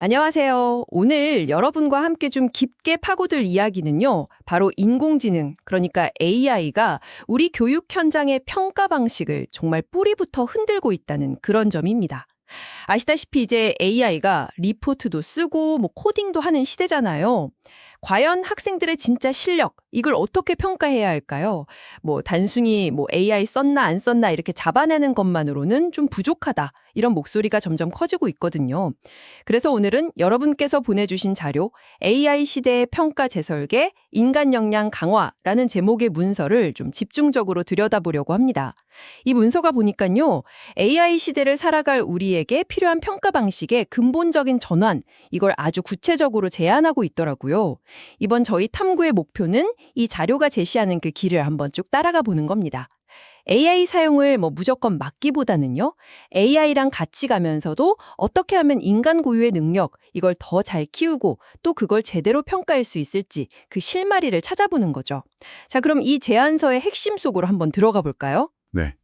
안녕하세요. 오늘 여러분과 함께 좀 깊게 파고들 이야기는요. 바로 인공지능, 그러니까 AI가 우리 교육 현장의 평가 방식을 정말 뿌리부터 흔들고 있다는 그런 점입니다. 아시다시피 이제 AI가 리포트도 쓰고 뭐 코딩도 하는 시대잖아요. 과연 학생들의 진짜 실력, 이걸 어떻게 평가해야 할까요? 뭐 단순히 뭐 AI 썼나 안 썼나 이렇게 잡아내는 것만으로는 좀 부족하다. 이런 목소리가 점점 커지고 있거든요. 그래서 오늘은 여러분께서 보내주신 자료 AI 시대의 평가 재설계, 인간 역량 강화라는 제목의 문서를 좀 집중적으로 들여다보려고 합니다. 이 문서가 보니까요. AI 시대를 살아갈 우리에게 필요한 평가 방식의 근본적인 전환, 이걸 아주 구체적으로 제안하고 있더라고요. 이번 저희 탐구의 목표는 이 자료가 제시하는 그 길을 한번 쭉 따라가 보는 겁니다. AI 사용을 뭐 무조건 막기보다는요, AI랑 같이 가면서도 어떻게 하면 인간 고유의 능력, 이걸 더 잘 키우고 또 그걸 제대로 평가할 수 있을지 그 실마리를 찾아보는 거죠. 자, 그럼 이 제안서의 핵심 속으로 한번 들어가 볼까요? 네.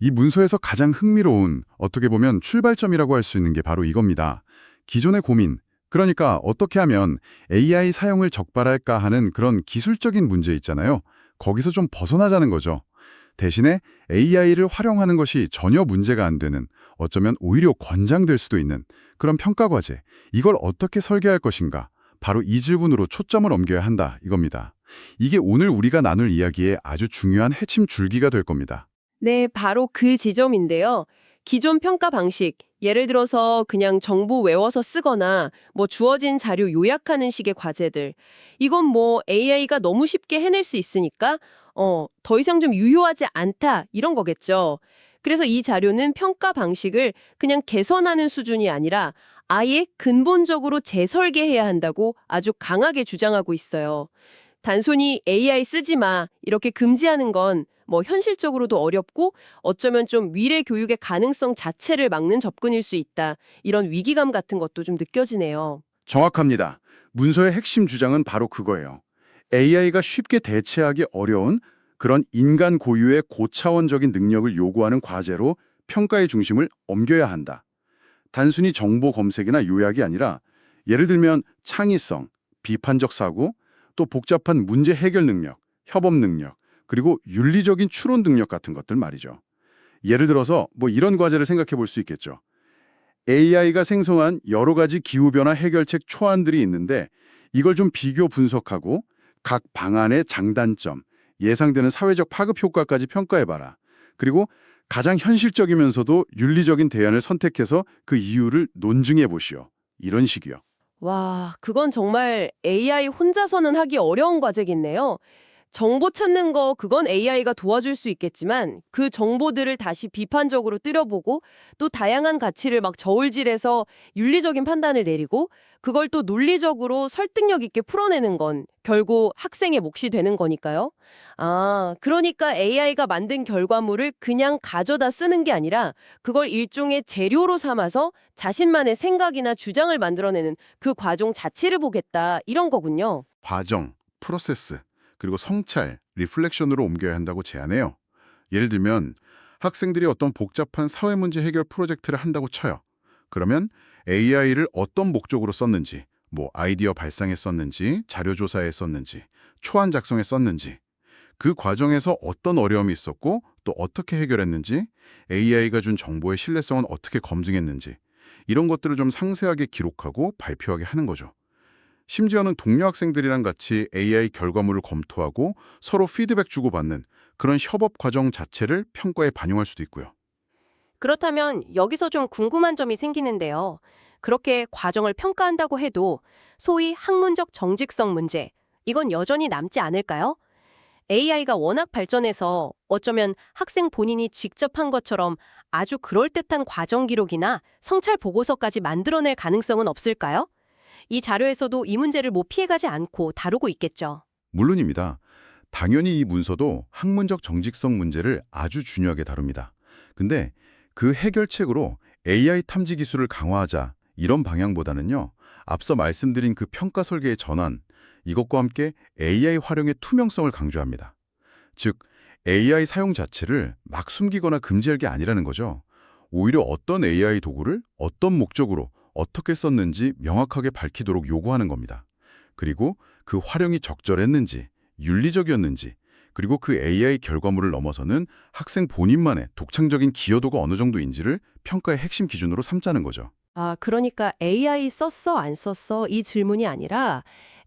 이 문서에서 가장 흥미로운, 어떻게 보면 출발점이라고 할 수 있는 게 바로 이겁니다. 기존의 고민, 그러니까 어떻게 하면 AI 사용을 적발할까 하는 그런 기술적인 문제 있잖아요. 거기서 좀 벗어나자는 거죠. 대신에 AI를 활용하는 것이 전혀 문제가 안 되는, 어쩌면 오히려 권장될 수도 있는 그런 평가 과제, 이걸 어떻게 설계할 것인가, 바로 이 질문으로 초점을 옮겨야 한다 이겁니다. 이게 오늘 우리가 나눌 이야기의 아주 중요한 핵심 줄기가 될 겁니다. 네, 바로 그 지점인데요. 기존 평가 방식, 예를 들어서 그냥 정보 외워서 쓰거나 뭐 주어진 자료 요약하는 식의 과제들. 이건 뭐 AI가 너무 쉽게 해낼 수 있으니까 어, 더 이상 좀 유효하지 않다 이런 거겠죠. 그래서 이 자료는 평가 방식을 그냥 개선하는 수준이 아니라 아예 근본적으로 재설계해야 한다고 아주 강하게 주장하고 있어요. 단순히 AI 쓰지 마 이렇게 금지하는 건 뭐 현실적으로도 어렵고 어쩌면 좀 미래 교육의 가능성 자체를 막는 접근일 수 있다. 이런 위기감 같은 것도 좀 느껴지네요. 정확합니다. 문서의 핵심 주장은 바로 그거예요. AI가 쉽게 대체하기 어려운 그런 인간 고유의 고차원적인 능력을 요구하는 과제로 평가의 중심을 옮겨야 한다. 단순히 정보 검색이나 요약이 아니라 예를 들면 창의성, 비판적 사고, 또 복잡한 문제 해결 능력, 협업 능력, 그리고 윤리적인 추론 능력 같은 것들 말이죠. 예를 들어서 뭐 이런 과제를 생각해 볼 수 있겠죠. AI가 생성한 여러 가지 기후변화 해결책 초안들이 있는데 이걸 좀 비교 분석하고 각 방안의 장단점, 예상되는 사회적 파급 효과까지 평가해봐라. 그리고 가장 현실적이면서도 윤리적인 대안을 선택해서 그 이유를 논증해 보시오. 이런 식이요. 와, 그건 정말 AI 혼자서는 하기 어려운 과제겠네요. 정보 찾는 거 그건 AI가 도와줄 수 있겠지만 그 정보들을 다시 비판적으로 뜨려보고 또 다양한 가치를 막 저울질해서 윤리적인 판단을 내리고 그걸 또 논리적으로 설득력 있게 풀어내는 건 결국 학생의 몫이 되는 거니까요. 아, 그러니까 AI가 만든 결과물을 그냥 가져다 쓰는 게 아니라 그걸 일종의 재료로 삼아서 자신만의 생각이나 주장을 만들어내는 그 과정 자체를 보겠다 이런 거군요. 과정, 프로세스, 그리고 성찰, 리플렉션으로 옮겨야 한다고 제안해요. 예를 들면 학생들이 어떤 복잡한 사회 문제 해결 프로젝트를 한다고 쳐요. 그러면 AI를 어떤 목적으로 썼는지, 뭐 아이디어 발상에 썼는지, 자료 조사에 썼는지, 초안 작성에 썼는지, 그 과정에서 어떤 어려움이 있었고 또 어떻게 해결했는지, AI가 준 정보의 신뢰성은 어떻게 검증했는지 이런 것들을 좀 상세하게 기록하고 발표하게 하는 거죠. 심지어는 동료 학생들이랑 같이 AI 결과물을 검토하고 서로 피드백 주고받는 그런 협업 과정 자체를 평가에 반영할 수도 있고요. 그렇다면 여기서 좀 궁금한 점이 생기는데요. 그렇게 과정을 평가한다고 해도 소위 학문적 정직성 문제, 이건 여전히 남지 않을까요? AI가 워낙 발전해서 어쩌면 학생 본인이 직접 한 것처럼 아주 그럴듯한 과정 기록이나 성찰 보고서까지 만들어낼 가능성은 없을까요? 이 자료에서도 이 문제를 못 피해가지 않고 다루고 있겠죠. 물론입니다. 당연히 이 문서도 학문적 정직성 문제를 아주 중요하게 다룹니다. 근데 그 해결책으로 AI 탐지 기술을 강화하자 이런 방향보다는요. 앞서 말씀드린 그 평가 설계의 전환, 이것과 함께 AI 활용의 투명성을 강조합니다. 즉, AI 사용 자체를 막 숨기거나 금지할 게 아니라는 거죠. 오히려 어떤 AI 도구를 어떤 목적으로 어떻게 썼는지 명확하게 밝히도록 요구하는 겁니다. 그리고 그 활용이 적절했는지, 윤리적이었는지, 그리고 그 AI 결과물을 넘어서는 학생 본인만의 독창적인 기여도가 어느 정도인지를 평가의 핵심 기준으로 삼자는 거죠. 아, 그러니까 AI 썼어, 안 썼어 이 질문이 아니라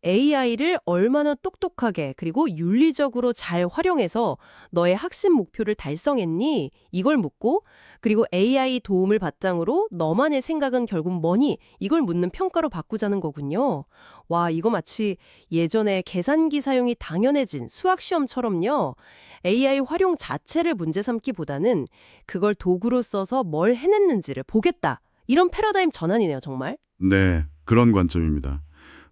AI를 얼마나 똑똑하게 그리고 윤리적으로 잘 활용해서 너의 학습 목표를 달성했니? 이걸 묻고 그리고 AI 도움을 바탕으로 너만의 생각은 결국 뭐니? 이걸 묻는 평가로 바꾸자는 거군요. 와, 이거 마치 예전에 계산기 사용이 당연해진 수학 시험처럼요. AI 활용 자체를 문제 삼기보다는 그걸 도구로 써서 뭘 해냈는지를 보겠다. 이런 패러다임 전환이네요, 정말. 네, 그런 관점입니다.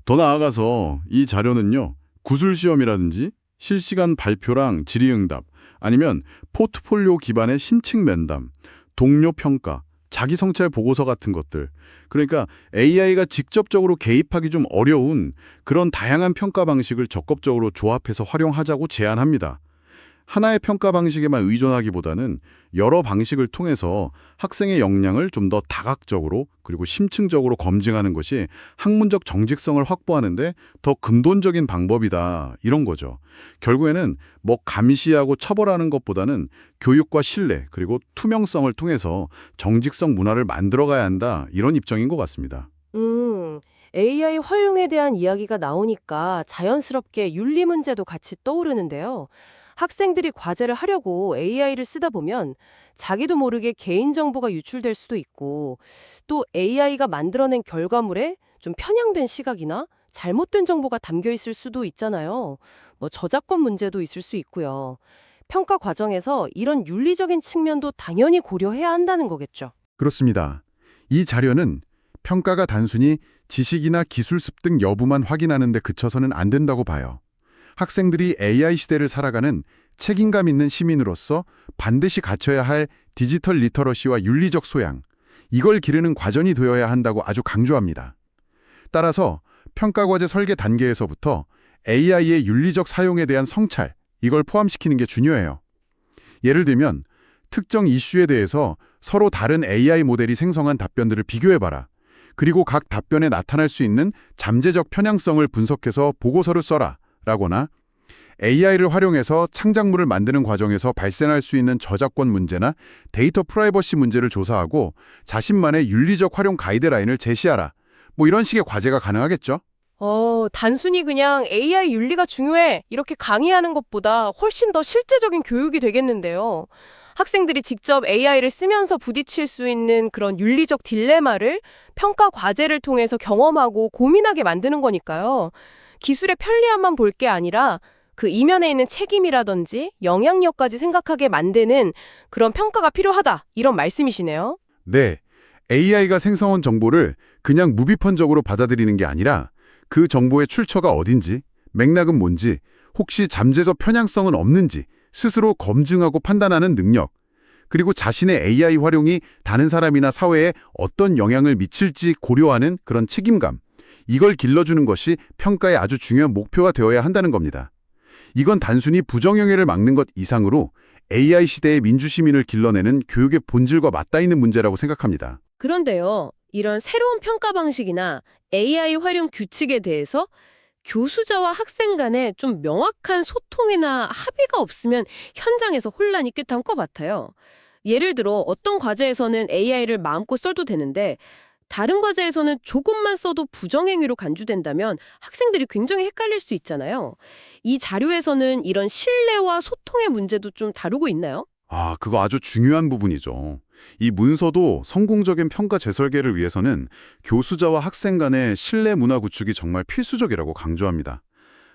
더 나아가서 이 자료는요, 구술시험이라든지 실시간 발표랑 질의응답, 아니면 포트폴리오 기반의 심층 면담, 동료 평가, 자기 성찰 보고서 같은 것들, 그러니까 AI가 직접적으로 개입하기 좀 어려운 그런 다양한 평가 방식을 적극적으로 조합해서 활용하자고 제안합니다. 하나의 평가 방식에만 의존하기보다는 여러 방식을 통해서 학생의 역량을 좀 더 다각적으로 그리고 심층적으로 검증하는 것이 학문적 정직성을 확보하는데 더 근본적인 방법이다 이런 거죠. 결국에는 뭐 감시하고 처벌하는 것보다는 교육과 신뢰 그리고 투명성을 통해서 정직성 문화를 만들어가야 한다 이런 입장인 것 같습니다. 음, AI 활용에 대한 이야기가 나오니까 자연스럽게 윤리 문제도 같이 떠오르는데요. 학생들이 과제를 하려고 AI를 쓰다 보면 자기도 모르게 개인정보가 유출될 수도 있고 또 AI가 만들어낸 결과물에 좀 편향된 시각이나 잘못된 정보가 담겨 있을 수도 있잖아요. 뭐 저작권 문제도 있을 수 있고요. 평가 과정에서 이런 윤리적인 측면도 당연히 고려해야 한다는 거겠죠. 그렇습니다. 이 자료는 평가가 단순히 지식이나 기술 습득 여부만 확인하는 데 그쳐서는 안 된다고 봐요. 학생들이 AI 시대를 살아가는 책임감 있는 시민으로서 반드시 갖춰야 할 디지털 리터러시와 윤리적 소양, 이걸 기르는 과정이 되어야 한다고 아주 강조합니다. 따라서 평가 과제 설계 단계에서부터 AI의 윤리적 사용에 대한 성찰, 이걸 포함시키는 게 중요해요. 예를 들면 특정 이슈에 대해서 서로 다른 AI 모델이 생성한 답변들을 비교해봐라. 그리고 각 답변에 나타날 수 있는 잠재적 편향성을 분석해서 보고서를 써라. 라거나 AI를 활용해서 창작물을 만드는 과정에서 발생할 수 있는 저작권 문제나 데이터 프라이버시 문제를 조사하고 자신만의 윤리적 활용 가이드라인을 제시하라. 뭐 이런 식의 과제가 가능하겠죠? 어, 단순히 그냥 AI 윤리가 중요해 이렇게 강의하는 것보다 훨씬 더 실제적인 교육이 되겠는데요. 학생들이 직접 AI를 쓰면서 부딪힐 수 있는 그런 윤리적 딜레마를 평가 과제를 통해서 경험하고 고민하게 만드는 거니까요. 기술의 편리함만 볼 게 아니라 그 이면에 있는 책임이라든지 영향력까지 생각하게 만드는 그런 평가가 필요하다. 이런 말씀이시네요. 네. AI가 생성한 정보를 그냥 무비판적으로 받아들이는 게 아니라 그 정보의 출처가 어딘지, 맥락은 뭔지, 혹시 잠재적 편향성은 없는지 스스로 검증하고 판단하는 능력, 그리고 자신의 AI 활용이 다른 사람이나 사회에 어떤 영향을 미칠지 고려하는 그런 책임감, 이걸 길러주는 것이 평가의 아주 중요한 목표가 되어야 한다는 겁니다. 이건 단순히 부정영예를 막는 것 이상으로 AI 시대의 민주시민을 길러내는 교육의 본질과 맞닿는 문제라고 생각합니다. 그런데요, 이런 새로운 평가 방식이나 AI 활용 규칙에 대해서 교수자와 학생 간에 좀 명확한 소통이나 합의가 없으면 현장에서 혼란이 꽤날것 같아요. 예를 들어 어떤 과제에서는 AI를 마음껏 써도 되는데 다른 과제에서는 조금만 써도 부정행위로 간주된다면 학생들이 굉장히 헷갈릴 수 있잖아요. 이 자료에서는 이런 신뢰와 소통의 문제도 좀 다루고 있나요? 아, 그거 아주 중요한 부분이죠. 이 문서도 성공적인 평가 재설계를 위해서는 교수자와 학생 간의 신뢰 문화 구축이 정말 필수적이라고 강조합니다.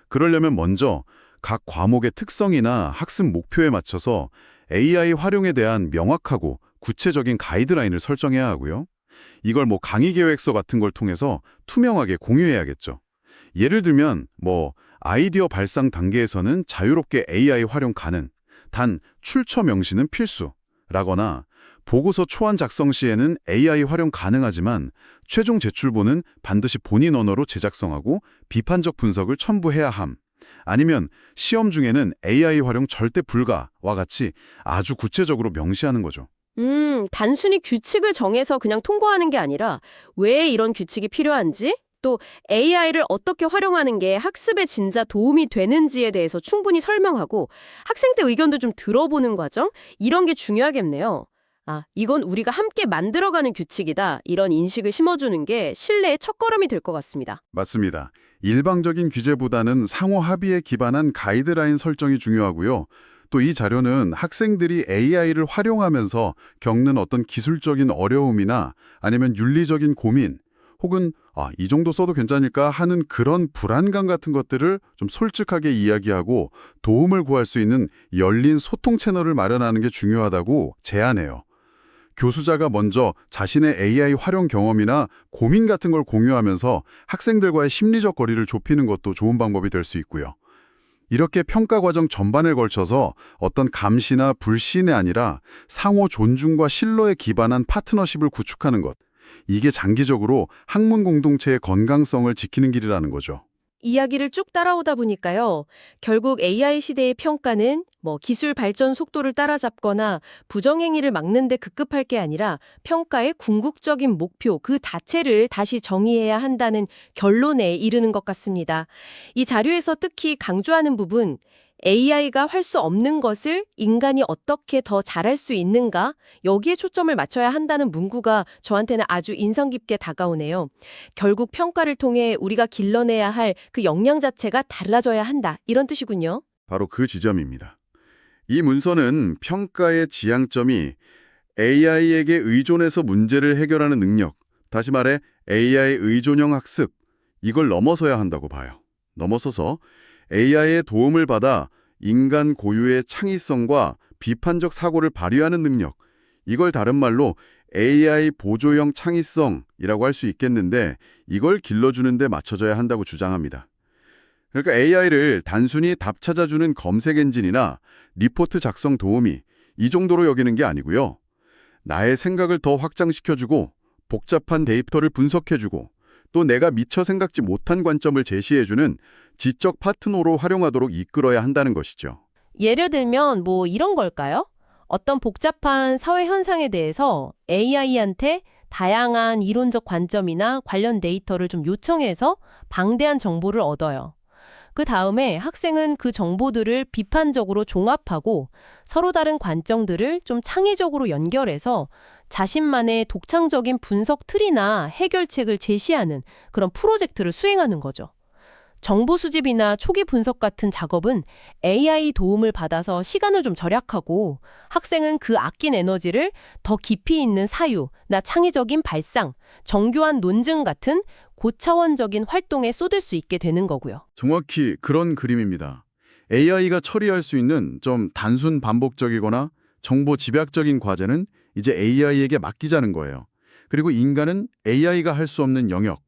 그러려면 먼저 각 과목의 특성이나 학습 목표에 맞춰서 AI 활용에 대한 명확하고 구체적인 가이드라인을 설정해야 하고요. 이걸 뭐 강의 계획서 같은 걸 통해서 투명하게 공유해야겠죠. 예를 들면 뭐 아이디어 발상 단계에서는 자유롭게 AI 활용 가능, 단 출처 명시는 필수 라거나 보고서 초안 작성 시에는 AI 활용 가능하지만 최종 제출본은 반드시 본인 언어로 제작성하고 비판적 분석을 첨부해야 함. 아니면 시험 중에는 AI 활용 절대 불가와 같이 아주 구체적으로 명시하는 거죠. 음, 단순히 규칙을 정해서 그냥 통보하는 게 아니라 왜 이런 규칙이 필요한지, 또 AI를 어떻게 활용하는 게 학습에 진짜 도움이 되는지에 대해서 충분히 설명하고 학생들 의견도 좀 들어보는 과정, 이런 게 중요하겠네요. 아, 이건 우리가 함께 만들어가는 규칙이다. 이런 인식을 심어주는 게 신뢰의 첫걸음이 될 것 같습니다. 맞습니다. 일방적인 규제보다는 상호 합의에 기반한 가이드라인 설정이 중요하고요. 또 이 자료는 학생들이 AI를 활용하면서 겪는 어떤 기술적인 어려움이나 아니면 윤리적인 고민 혹은 아, 이 정도 써도 괜찮을까 하는 그런 불안감 같은 것들을 좀 솔직하게 이야기하고 도움을 구할 수 있는 열린 소통 채널을 마련하는 게 중요하다고 제안해요. 교수자가 먼저 자신의 AI 활용 경험이나 고민 같은 걸 공유하면서 학생들과의 심리적 거리를 좁히는 것도 좋은 방법이 될 수 있고요. 이렇게 평가 과정 전반에 걸쳐서 어떤 감시나 불신이 아니라 상호 존중과 신뢰에 기반한 파트너십을 구축하는 것. 이게 장기적으로 학문 공동체의 건강성을 지키는 길이라는 거죠. 이야기를 쭉 따라오다 보니까요. 결국 AI 시대의 평가는 뭐 기술 발전 속도를 따라잡거나 부정행위를 막는 데 급급할 게 아니라 평가의 궁극적인 목표 그 자체를 다시 정의해야 한다는 결론에 이르는 것 같습니다. 이 자료에서 특히 강조하는 부분 AI가 할 수 없는 것을 인간이 어떻게 더 잘할 수 있는가? 여기에 초점을 맞춰야 한다는 문구가 저한테는 아주 인상 깊게 다가오네요. 결국 평가를 통해 우리가 길러내야 할 그 역량 자체가 달라져야 한다. 이런 뜻이군요. 바로 그 지점입니다. 이 문서는 평가의 지향점이 AI에게 의존해서 문제를 해결하는 능력, 다시 말해 AI 의존형 학습, 이걸 넘어서야 한다고 봐요. 넘어서서 AI의 도움을 받아 인간 고유의 창의성과 비판적 사고를 발휘하는 능력, 이걸 다른 말로 AI 보조형 창의성이라고 할 수 있겠는데 이걸 길러주는 데 맞춰져야 한다고 주장합니다. 그러니까 AI를 단순히 답 찾아주는 검색 엔진이나 리포트 작성 도우미 이 정도로 여기는 게 아니고요. 나의 생각을 더 확장시켜주고 복잡한 데이터를 분석해주고 또 내가 미처 생각지 못한 관점을 제시해주는 지적 파트너로 활용하도록 이끌어야 한다는 것이죠. 예를 들면 뭐 이런 걸까요? 어떤 복잡한 사회 현상에 대해서 AI한테 다양한 이론적 관점이나 관련 데이터를 좀 요청해서 방대한 정보를 얻어요. 그 다음에 학생은 그 정보들을 비판적으로 종합하고 서로 다른 관점들을 좀 창의적으로 연결해서 자신만의 독창적인 분석 틀이나 해결책을 제시하는 그런 프로젝트를 수행하는 거죠. 정보 수집이나 초기 분석 같은 작업은 AI 도움을 받아서 시간을 좀 절약하고 학생은 그 아낀 에너지를 더 깊이 있는 사유, 나 창의적인 발상, 정교한 논증 같은 고차원적인 활동에 쏟을 수 있게 되는 거고요. 정확히 그런 그림입니다. AI가 처리할 수 있는 좀 단순 반복적이거나 정보 집약적인 과제는 이제 AI에게 맡기자는 거예요. 그리고 인간은 AI가 할 수 없는 영역,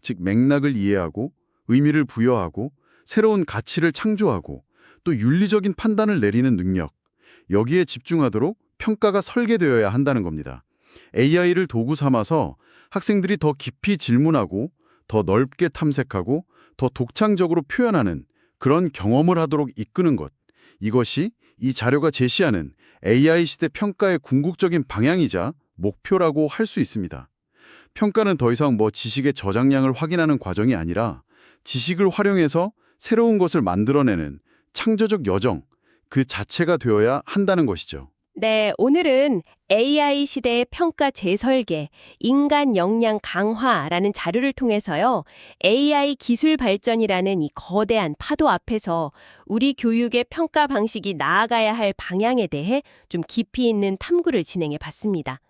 즉 맥락을 이해하고 의미를 부여하고 새로운 가치를 창조하고 또 윤리적인 판단을 내리는 능력, 여기에 집중하도록 평가가 설계되어야 한다는 겁니다. AI를 도구 삼아서 학생들이 더 깊이 질문하고 더 넓게 탐색하고 더 독창적으로 표현하는 그런 경험을 하도록 이끄는 것. 이것이 이 자료가 제시하는 AI 시대 평가의 궁극적인 방향이자 목표라고 할 수 있습니다. 평가는 더 이상 뭐 지식의 저장량을 확인하는 과정이 아니라 지식을 활용해서 새로운 것을 만들어내는 창조적 여정, 그 자체가 되어야 한다는 것이죠. 네, 오늘은 AI 시대의 평가 재설계, 인간 역량 강화라는 자료를 통해서요, AI 기술 발전이라는 이 거대한 파도 앞에서 우리 교육의 평가 방식이 나아가야 할 방향에 대해 좀 깊이 있는 탐구를 진행해 봤습니다.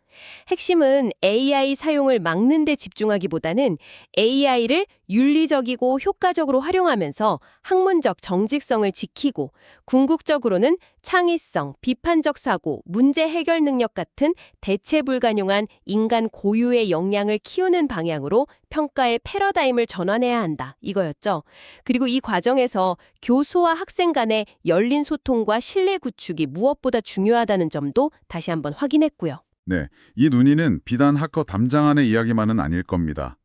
핵심은 AI 사용을 막는 데 집중하기보다는 AI를 윤리적이고 효과적으로 활용하면서 학문적 정직성을 지키고 궁극적으로는 창의성, 비판적 사고, 문제 해결 능력 같은 대체 불가능한 인간 고유의 역량을 키우는 방향으로 평가의 패러다임을 전환해야 한다. 이거였죠. 그리고 이 과정에서 교수와 학생 간의 열린 소통과 신뢰 구축이 무엇보다 중요하다는 점도 다시 한번 확인했고요. 네, 이 논의는 비단 하커 담장안의 이야기만은 아닐 겁니다.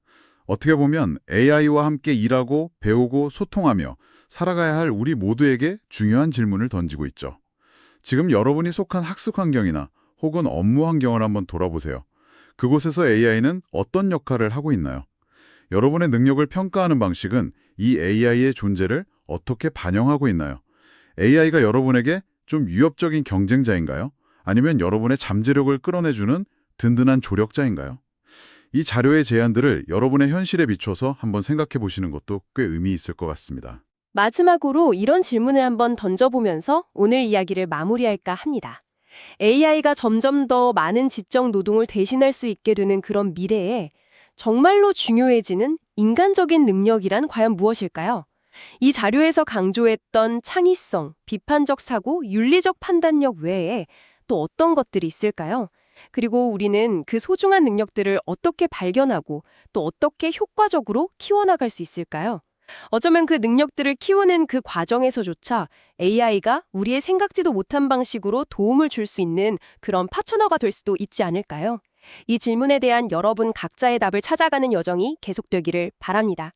어떻게 보면 AI와 함께 일하고 배우고 소통하며 살아가야 할 우리 모두에게 중요한 질문을 던지고 있죠. 지금 여러분이 속한 학습 환경이나 혹은 업무 환경을 한번 돌아보세요. 그곳에서 AI는 어떤 역할을 하고 있나요? 여러분의 능력을 평가하는 방식은 이 AI의 존재를 어떻게 반영하고 있나요? AI가 여러분에게 좀 위협적인 경쟁자인가요? 아니면 여러분의 잠재력을 끌어내주는 든든한 조력자인가요? 이 자료의 제안들을 여러분의 현실에 비춰서 한번 생각해 보시는 것도 꽤 의미 있을 것 같습니다. 마지막으로 이런 질문을 한번 던져보면서 오늘 이야기를 마무리할까 합니다. AI가 점점 더 많은 지적 노동을 대신할 수 있게 되는 그런 미래에 정말로 중요해지는 인간적인 능력이란 과연 무엇일까요? 이 자료에서 강조했던 창의성, 비판적 사고, 윤리적 판단력 외에 또 어떤 것들이 있을까요? 그리고 우리는 그 소중한 능력들을 어떻게 발견하고 또 어떻게 효과적으로 키워나갈 수 있을까요? 어쩌면 그 능력들을 키우는 그 과정에서조차 AI가 우리의 생각지도 못한 방식으로 도움을 줄 수 있는 그런 파트너가 될 수도 있지 않을까요? 이 질문에 대한 여러분 각자의 답을 찾아가는 여정이 계속되기를 바랍니다.